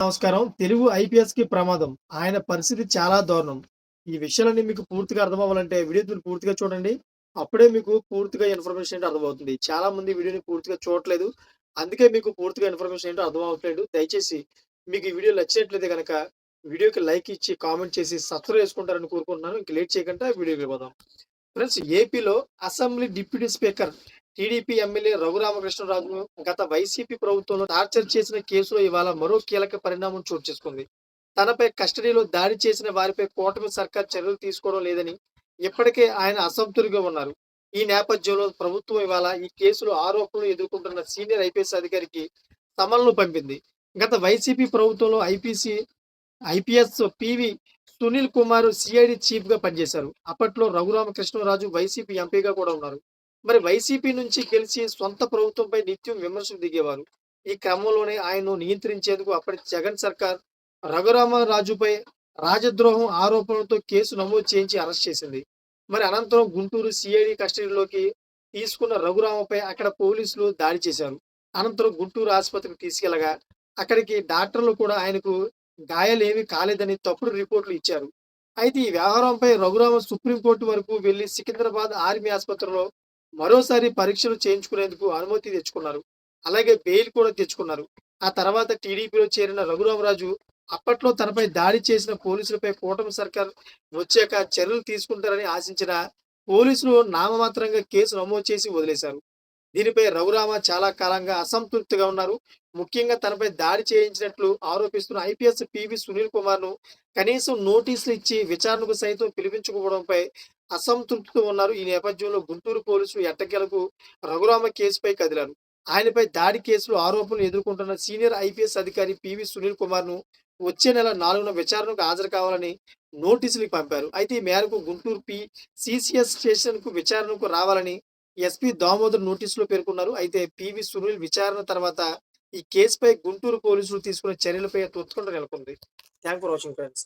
నమస్కారం. తెలుగు ఐపీఎస్‌కి ప్రమాదం. ఆయన పరిస్థితి చాలా దారుణం. ఈ విషయాలన్నీ మీకు పూర్తిగా అర్థమవ్వాలంటే వీడియో మీరు పూర్తిగా చూడండి. అప్పుడే మీకు పూర్తిగా ఇన్ఫర్మేషన్ ఏంటో అర్థమవుతుంది. చాలా మంది వీడియోని పూర్తిగా చూడట్లేదు. అందుకే మీకు పూర్తిగా ఇన్ఫర్మేషన్ ఏంటో అర్థమవ్వట్లేదు. దయచేసి మీకు ఈ వీడియో నచ్చినట్లయితే కనుక వీడియోకి లైక్ ఇచ్చి, కామెంట్ చేసి, సబ్స్క్రైబ్ చేసుకుంటారని కోరుకుంటున్నాను. ఇంక లేట్ చేయకుండా వీడియోకి వెళ్ళిపోదాం. ఫ్రెండ్స్ ఏపీలో assembly deputy speaker TDP MLA రఘురామకృష్ణరాజును గత వైసీపీ ప్రభుత్వంలో టార్చర్ చేసిన కేసులో ఇవాళ మరో కీలక పరిణామం చోటు చేసుకుంది. తనపై కస్టడీలో దాడి చేసిన వారిపై కూటమి సర్కార్ చర్యలు తీసుకోవడం లేదని ఇప్పటికే ఆయన అసంతృప్తిగా ఉన్నారు. ఈ నేపథ్యంలో ప్రభుత్వం ఇవాళ ఈ కేసులో ఆరోపణలు ఎదుర్కొంటున్న సీనియర్ ఐపీఎస్ అధికారికి సమన్ను పంపింది. గత వైసీపీ ప్రభుత్వంలో IPC IPS PV Sunil Kumar CID చీఫ్గా పనిచేశారు. అప్పట్లో రఘురామకృష్ణరాజు వైసీపీ ఎంపీగా కూడా ఉన్నారు. మరి వైసీపీ నుంచి గెలిచి సొంత ప్రభుత్వంపై నిత్యం విమర్శలు దిగేవారు. ఈ క్రమంలోనే ఆయన్ను నియంత్రించేందుకు అప్పటి జగన్ సర్కార్ రఘురామరాజుపై రాజద్రోహం ఆరోపణలతో కేసు నమోదు చేయించి అరెస్ట్ చేసింది. మరి అనంతరం గుంటూరు సిఐడి కస్టడీలోకి తీసుకున్న రఘురామపై అక్కడ పోలీసులు దాడి చేశారు. అనంతరం గుంటూరు ఆసుపత్రికి తీసుకెళ్ళగా అక్కడికి డాక్టర్లు కూడా ఆయనకు గాయాలేమీ కాలేదని తప్పుడు రిపోర్టులు ఇచ్చారు. అయితే ఈ వ్యవహారంపై రఘురామ సుప్రీంకోర్టు వరకు వెళ్ళి సికింద్రాబాద్ ఆర్మీ ఆసుపత్రిలో మరోసారి పరీక్షలు చేయించుకునేందుకు అనుమతి తెచ్చుకున్నారు. అలాగే బెయిల్ కూడా తెచ్చుకున్నారు. ఆ తర్వాత టీడీపీలో చేరిన రఘురామరాజు అప్పట్లో తనపై దాడి చేసిన పోలీసులపై కూటమి సర్కార్ వచ్చాక చర్యలు తీసుకుంటారని ఆశించిన పోలీసులు నామమాత్రంగా కేసు నమోదు చేసి వదిలేశారు. దీనిపై రఘురామ చాలా కాలంగా అసంతృప్తిగా ఉన్నారు. ముఖ్యంగా తనపై దాడి చేయించినట్లు ఆరోపిస్తున్న ఐపీఎస్ పివి సునీల్ కుమార్ను కనీసం నోటీసులు ఇచ్చి విచారణకు సైతం పిలిపించకపోవడంపై అసంతృప్తితో ఉన్నారు. ఈ నేపథ్యంలో గుంటూరు పోలీసులు ఎట్టకేలకు రఘురామ కేసుపై కదిలారు. ఆయనపై దాడి కేసులు ఆరోపణలు ఎదుర్కొంటున్న సీనియర్ ఐపీఎస్ అధికారి పివి సునీల్ కుమార్ను వచ్చే నెల నాలుగున విచారణకు హాజరు కావాలని నోటీసులు పంపారు. అయితే ఈ మేరకు గుంటూరు పి సిసిఎస్ స్టేషన్కు విచారణకు రావాలని ఎస్పీ దామోదర్ నోటీసులో పేర్కొన్నారు. అయితే పివి సునీల్ విచారణ తర్వాత ఈ కేసుపై గుంటూరు పోలీసులు తీసుకున్న చర్యలపై ఉత్కంఠ నెలకొంది. Thank for watching friends.